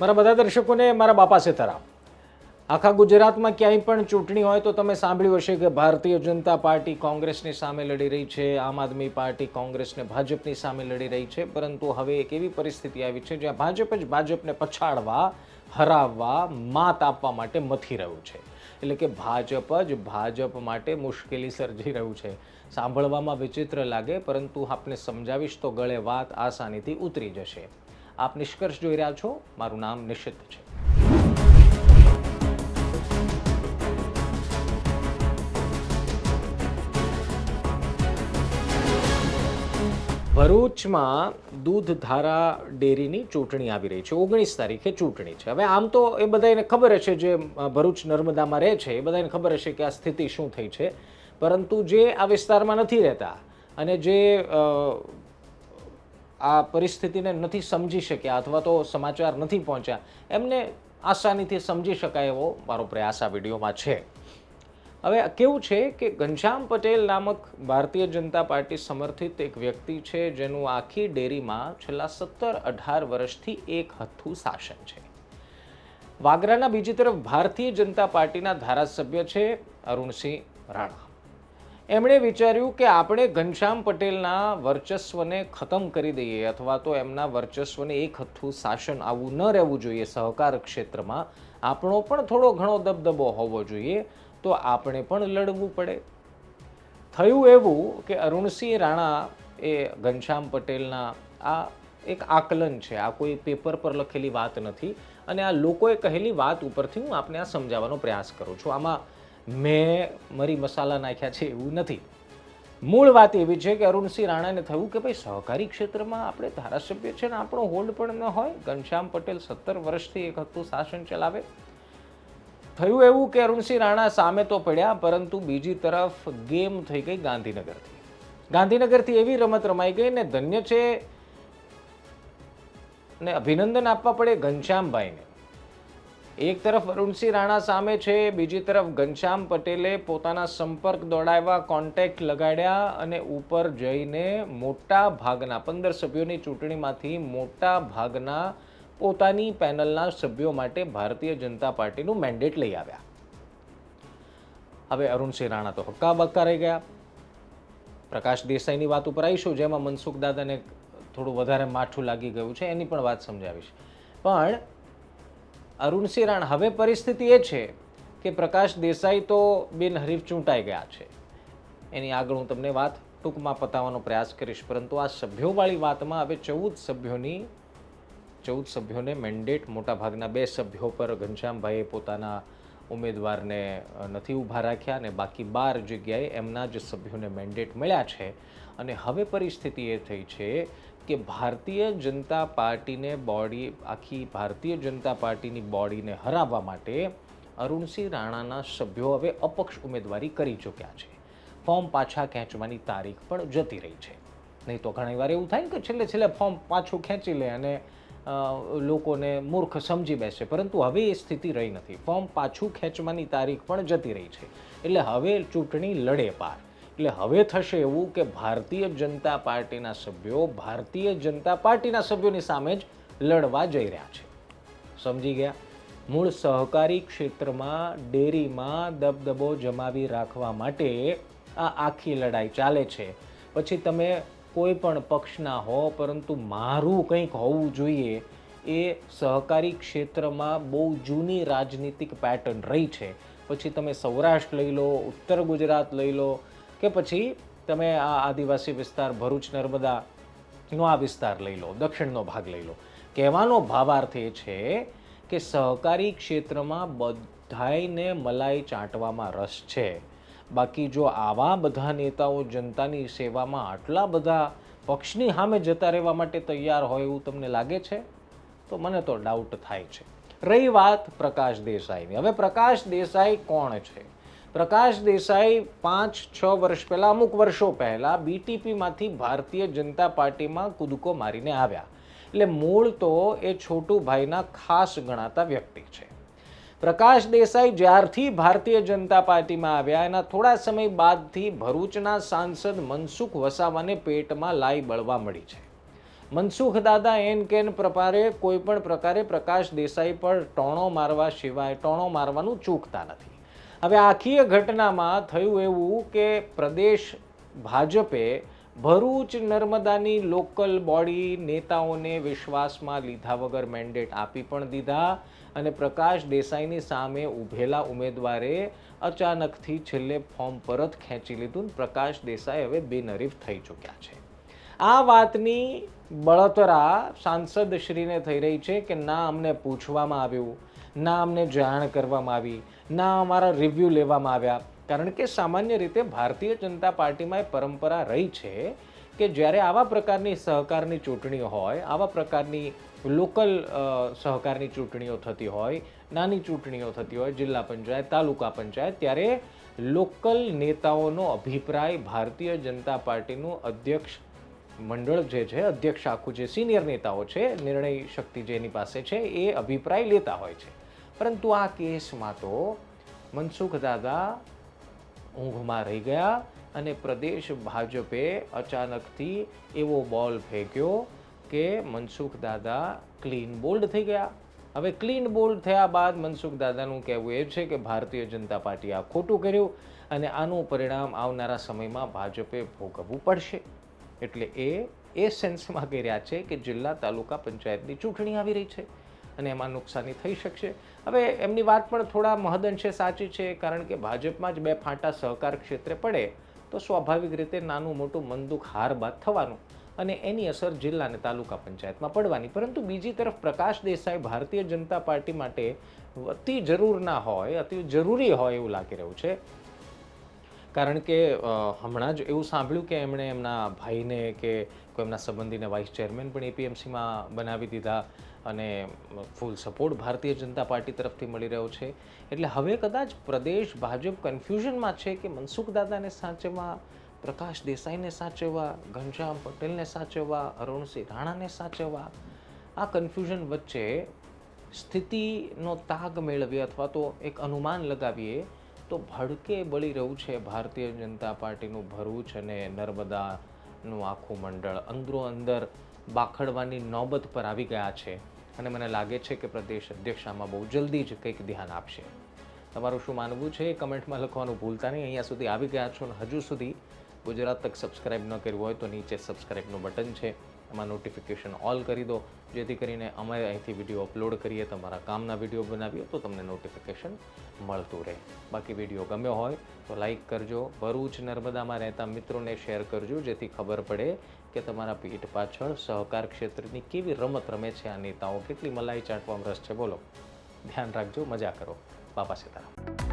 મારા બધા દર્શકોને મારા બાપા સીતારામ. આખા ગુજરાતમાં ક્યાંય પણ ચૂંટણી હોય તો તમે સાંભળ્યું હશે કે ભારતીય જનતા પાર્ટી કોંગ્રેસની સામે લડી રહી છે, આમ આદમી પાર્ટી કોંગ્રેસને ભાજપની સામે લડી રહી છે, પરંતુ હવે એક એવી પરિસ્થિતિ આવી છે જ્યાં ભાજપ જ ભાજપને પછાડવા, હરાવવા, માત આપવા માટે મથી રહ્યું છે. એટલે કે ભાજપ જ ભાજપ માટે મુશ્કેલી સર્જી રહ્યું છે. સાંભળવામાં વિચિત્ર લાગે, પરંતુ આપને સમજાવીશ તો ગળે વાત આસાનીથી ઉતરી જશે. આપ નિષ્કર્ષ જોઈ રહ્યા છો. મારું નામ નિશ્ચિત છે. ભરૂચમાં દૂધધારા ડેરીની ચૂંટણી આવી રહી છે. ઓગણીસ તારીખે ચૂંટણી છે. હવે આમ તો એ બધાને ખબર હશે જે ભરૂચ નર્મદામાં રહે છે, એ બધાને ખબર હશે કે આ સ્થિતિ શું થઈ છે. પરંતુ જે આ વિસ્તારમાં નથી રહેતા અને જે આ પરિસ્થિતિને નથી સમજી શક્યા અથવા તો સમાચાર નથી પહોંચ્યા. એમને આસાનીથી સમજી શકાય એવો મારો પ્રયાસ આ વિડીયોમાં છે. હવે કેવું છે કે ઘનશ્યામ પટેલ નામક ભારતીય જનતા પાર્ટી સમર્થિત એક વ્યક્તિ છે જેનું આખી ડેરીમાં છેલ્લા સત્તર અઢાર વર્ષથી એક હથ્થું શાસન છે. વાગરાના બીજી તરફ ભારતીય જનતા પાર્ટીના ધારાસભ્ય છે અરુણસિંહ રાણા. એમણે વિચાર્યું કે આપણે ઘનશ્યામ પટેલના વર્ચસ્વને ખતમ કરી દઈએ અથવા તો એમના વર્ચસ્વને એક હથ્થું શાસન આવું ન રહેવું જોઈએ સહકાર ક્ષેત્રમાં, આપણો પણ થોડો ઘણો દબદબો હોવો જોઈએ, તો આપણે પણ લડવું પડે. થયું એવું કે અરુણસિંહ રાણા એ ઘનશ્યામ પટેલના આ એક આકલન છે, આ કોઈ પેપર પર લખેલી વાત નથી, અને આ લોકોએ કહેલી વાત ઉપરથી હું આપને આ સમજાવવાનો પ્રયાસ કરું છું. આમાં મેં મરી મસાલા નાખ્યા છે એવું નથી. મૂળ વાત એવી છે કે અરુણસિંહ રાણાને થયું કે ભાઈ સહકારી ક્ષેત્રમાં આપણે ધારાસભ્ય છે ને આપણો હોલ્ડ પણ ન હોય. ઘનશ્યામ પટેલ સત્તર વર્ષથી એક હતું શાસન ચલાવે. થયું એવું કે અરુણસિંહ રાણા સામે તો પડ્યા, પરંતુ બીજી તરફ ગેમ થઈ ગઈ ગાંધીનગરથી. ગાંધીનગરથી એવી રમત રમાઈ ગઈ ને ધન્ય છે ને અભિનંદન આપવા પડે ઘનશ્યામભાઈને. એક તરફ અરુણસિંહ રાણા સામે છે, બીજી તરફ ઘનશ્યામ પટેલે પોતાના સંપર્ક દોડાવ્યા કોન્ટેક્ટ લગાડ્યા અને ઉપર જઈને મોટા ભાગના પંદર સભ્યોની ચૂંટણીમાંથી મોટા ભાગના પોતાની પેનલના સભ્યો માટે ભારતીય જનતા પાર્ટીનું મેન્ડેટ લઈ આવ્યા. હવે અરુણસિંહ રાણા તો હક્કા બક્કા રહી ગયા. પ્રકાશ દેસાઈની વાત ઉપર આવીશું, જેમાં મનસુખ દાદાને થોડું વધારે માઠું લાગી ગયું છે, એની પણ વાત સમજાવીશ. પણ અરુણસિંહ સિરાણ, હવે પરિસ્થિતિ એ છે કે પ્રકાશ દેસાઈ તો બિનહરીફ ચૂંટાઈ ગયા છે. એની આગળ હું તમને વાત ટૂંકમાં પતાવવાનો પ્રયાસ કરીશ, પરંતુ આ સભ્યોવાળી વાતમાં હવે ચૌદ સભ્યોની, ચૌદ સભ્યોને મેન્ડેટ મોટાભાગના બે સભ્યો પર ઘનશ્યામભાઈએ પોતાના ઉમેદવારને નથી ઊભા રાખ્યા અને બાકી બાર જગ્યાએ એમના જ સભ્યોને મેન્ડેટ મળ્યા છે. અને હવે પરિસ્થિતિ એ થઈ છે કે ભારતીય જનતા પાર્ટીને બોડી, આખી ભારતીય જનતા પાર્ટીની બોડીને હરાવવા માટે અરુણસિંહ રાણાના સભ્યો હવે અપક્ષ ઉમેદવારી કરી ચૂક્યા છે. ફોર્મ પાછા ખેંચવાની તારીખ પણ જતી રહી છે. નહીં તો ઘણી વાર એવું થાય ને કે છેલ્લે છેલ્લે ફોર્મ પાછું ખેંચી લે અને લોકોને મૂર્ખ સમજી બેસે. પરંતુ હવે એ સ્થિતિ રહી નથી. ફોર્મ પાછું ખેંચવાની તારીખ પણ જતી રહી છે. એટલે હવે ચૂંટણી લડે પાર. એટલે હવે થશે એવું કે ભારતીય જનતા પાર્ટીના સભ્યો ભારતીય જનતા પાર્ટીના સભ્યોની સામે જ લડવા જઈ રહ્યા છે. સમજી ગયા? મૂળ સહકારી ક્ષેત્રમાં ડેરીમાં દબદબો જમાવી રાખવા માટે આ આખી લડાઈ ચાલે છે. પછી તમે કોઈ પણ પક્ષના હો, પરંતુ મારું કંઈક હોવું જોઈએ એ સહકારી ક્ષેત્રમાં બહુ જૂની રાજનીતિક પેટર્ન રહી છે. પછી તમે સૌરાષ્ટ્ર લઈ લો, ઉત્તર ગુજરાત લઈ લો કે પછી તમે આ આદિવાસી વિસ્તાર ભરૂચ, નર્મદાનો આ વિસ્તાર લઈ લો, દક્ષિણનો ભાગ લઈ લો. કહેવાનો ભાવાર્થ એ છે કે સહકારી ક્ષેત્રમાં બધાયને મલાઈ ચાટવામાં રસ છે. બાકી જો આવા બધા નેતાઓ જનતાની સેવામાં આટલા બધા પક્ષની સામે જતા રહેવા માટે તૈયાર હોય એવું તમને લાગે છે? તો મને તો ડાઉટ થાય છે. રહી વાત પ્રકાશ દેસાઈની. હવે પ્રકાશ દેસાઈ કોણ છે? પ્રકાશ દેસાઈ પાંચ, છ વર્ષ પહેલાં, અમુક વર્ષો પહેલાં બીટીપીમાંથી ભારતીય જનતા પાર્ટીમાં કૂદકો મારીને આવ્યા. એટલે મૂળ તો એ છોટુભાઈના ખાસ ગણાતા વ્યક્તિ છે. પ્રકાશ દેસાઈ જ્યારથી ભારતીય જનતા પાર્ટીમાં આવ્યા, એના થોડા સમય બાદથી ભરૂચના સાંસદ મનસુખ વસાવાને પેટમાં લાઈ બળવા મળી છે. મનસુખ દાદા એન કેન પ્રકારે કોઈ પણ પ્રકારે પ્રકાશ દેસાઈ પર ટોણો મારવા સિવાય ટોણો મારવાનું ચૂકતા નથી. હવે આખી ઘટનામાં થયું એવું કે પ્રદેશ ભાજપે ભરૂચ નર્મદાની લોકલ બોડી નેતાઓને વિશ્વાસમાં લીધા વગર મેન્ડેટ આપી પણ દીધા અને પ્રકાશ દેસાઈની સામે ઊભેલા ઉમેદવારે અચાનકથી છેલ્લે ફોર્મ પરત ખેંચી લીધું પ્રકાશ દેસાઈ હવે બિનહરીફ થઈ ચૂક્યા છે. આ વાતની બળતરા સાંસદ શ્રીને થઈ રહી છે કે ના અમને પૂછવામાં આવ્યું? ના અમને જાણ કરવામાં આવી, ના અમારા રિવ્યૂ લેવામાં આવ્યા. કારણ કે સામાન્ય રીતે ભારતીય જનતા પાર્ટીમાં એ પરંપરા રહી છે કે જ્યારે આવા પ્રકારની સહકારની ચૂંટણીઓ હોય, આવા પ્રકારની લોકલ સહકારની ચૂંટણીઓ થતી હોય, નાની ચૂંટણીઓ થતી હોય, જિલ્લા પંચાયત, તાલુકા પંચાયત, ત્યારે લોકલ નેતાઓનો અભિપ્રાય ભારતીય જનતા પાર્ટીનું અધ્યક્ષ મંડળ જે છે, અધ્યક્ષ આખું જે સિનિયર નેતાઓ છે, નિર્ણય શક્તિ જેની પાસે છે, એ અભિપ્રાય લેતા હોય છે. પરંતુ આ કેસમાં તો મનસુખ દાદા ઊંઘમાં રહી ગયા અને પ્રદેશ ભાજપે અચાનકથી એવો બોલ ફેંક્યો કે મનસુખ દાદા ક્લીન બોલ્ડ થઈ ગયા. હવે ક્લીન બોલ્ડ થયા બાદ મનસુખ દાદાનું કહેવું એ છે કે ભારતીય જનતા પાર્ટીએ આ ખોટું કર્યું અને આનું પરિણામ આવનારા સમયમાં ભાજપે ભોગવવું પડશે. એટલે એ એ સેન્સમાં કહી રહ્યા છે કે જિલ્લા તાલુકા પંચાયતની ચૂંટણી આવી રહી છે. અને એમાં નુકસાની થઈ શકશે. હવે એમની વાત પણ થોડા મહદઅંશે સાચી છે, કારણ કે ભાજપમાં જ બે ફાંટા સહકાર ક્ષેત્રે પડે, તો સ્વાભાવિક રીતે નાનું મોટું મનદુખ હાર બાદ થવાનું અને એની અસર જિલ્લા અને તાલુકા પંચાયતમાં પડવાની. પરંતુ બીજી તરફ પ્રકાશ દેસાઈ ભારતીય જનતા પાર્ટી માટે અતિ જરૂર ના હોય, અતિ જરૂરી હોય એવું લાગી રહ્યું છે. કારણ કે હમણાં જ એવું સાંભળ્યું કે એમણે એમના ભાઈને કે કોઈ એમના સંબંધીને વાઇસ ચેરમેન પણ એપીએમસીમાં બનાવી દીધા. અને full support Bharatiya Janata party તરફથી મળી રહ્યો છે. એટલે હવે કદાચ પ્રદેશ ભાજપ કન્ફ્યુઝનમાં છે કે મનસુખ દાદાને સાચવવા, પ્રકાશ દેસાઈને સાચવવા, ઘનશ્યામ પટેલને સાચવવા, અરુણસિંહ રાણાને સાચવવા, આ કન્ફ્યુઝન વચ્ચે સ્થિતિનો તાગ મેળવીએ અથવા તો એક અનુમાન લગાવીએ, તો ભડકે બળી રહ્યું છે ભારતીય જનતા પાર્ટીનું ભરૂચ અને નર્મદાનું આખું મંડળ. અંદરો અંદર બાખડવાની નોબત પર આવી ગયા છે અને મને લાગે છે કે પ્રદેશ અધ્યક્ષ આમાં બહુ જલ્દી જ કંઈક ધ્યાન આપશે. તમારું શું માનવું છે? એ કમેન્ટમાં લખવાનું ભૂલતા નહીં. અહીંયા સુધી આવી ગયા છો અને હજુ સુધી ગુજરાત તક સબસ્ક્રાઇબ ન કર્યું હોય તો નીચે સબસ્ક્રાઇબનું બટન છે. એમાં નોટિફિકેશન ઓલ કરી દો. જેથી કરીને અમે અહીંથી વીડિયો અપલોડ કરીએ, તમારા કામના વીડિયો બનાવીએ, તો તમને નોટિફિકેશન મળતું રહે. બાકી વીડિયો ગમ્યો હોય તો લાઈક કરજો. ભરૂચ, નર્મદામાં રહેતા મિત્રોને શેર કરજો, જેથી ખબર પડે કે તમારા પીઠ પાછળ સહકાર ક્ષેત્રની કેવી રમત રમે છે આ નેતાઓ. કેટલી મલાઈ ચાટવામાં રસ છે, બોલો. ધ્યાન રાખજો, મજા કરો. બાપા સીતારામ.